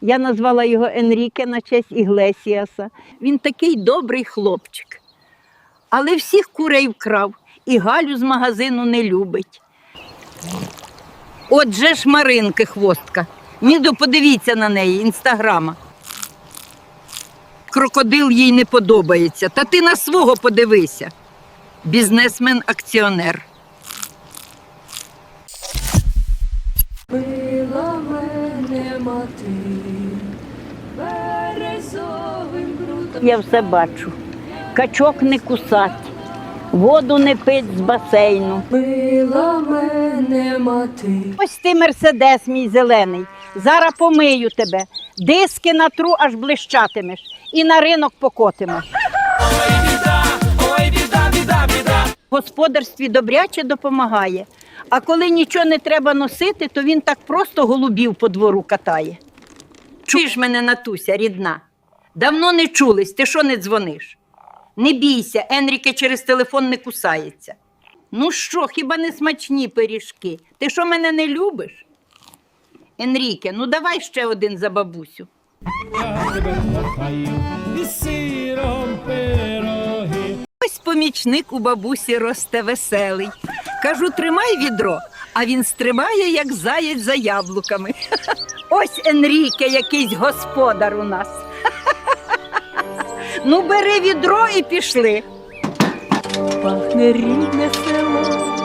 Я назвала його Енріке на честь Іглесіаса. Він такий добрий хлопчик. Але всіх курей вкрав і Галю з магазину не любить. Отже ж Маринки хвостка. Ніду подивіться на неї, інстаграма. Крокодил їй не подобається. Та ти на свого подивися. Бізнесмен-акціонер. Мати березовим брудом. Я все бачу. Качок не кусать, воду не пить з басейну. Била мене мати. Ось ти мерседес, мій зелений. Зараз помию тебе. Диски натру, аж блищатимеш, і на ринок покотимеш. В господарстві добряче допомагає. А коли нічого не треба носити, то він так просто голубів по двору катає. Чуєш мене, Натуся, рідна? Давно не чулись, ти що не дзвониш? Не бійся, Енріке через телефон не кусається. Ну що, хіба не смачні пиріжки? Ти що мене не любиш? Енріке, ну давай ще один за бабусю. Ось помічник у бабусі росте веселий. Кажу, тримай відро, а він стримає, як заєць за яблуками. Ось Енріке, якийсь господар у нас. Ну, бери відро і пішли. Пахне рідне село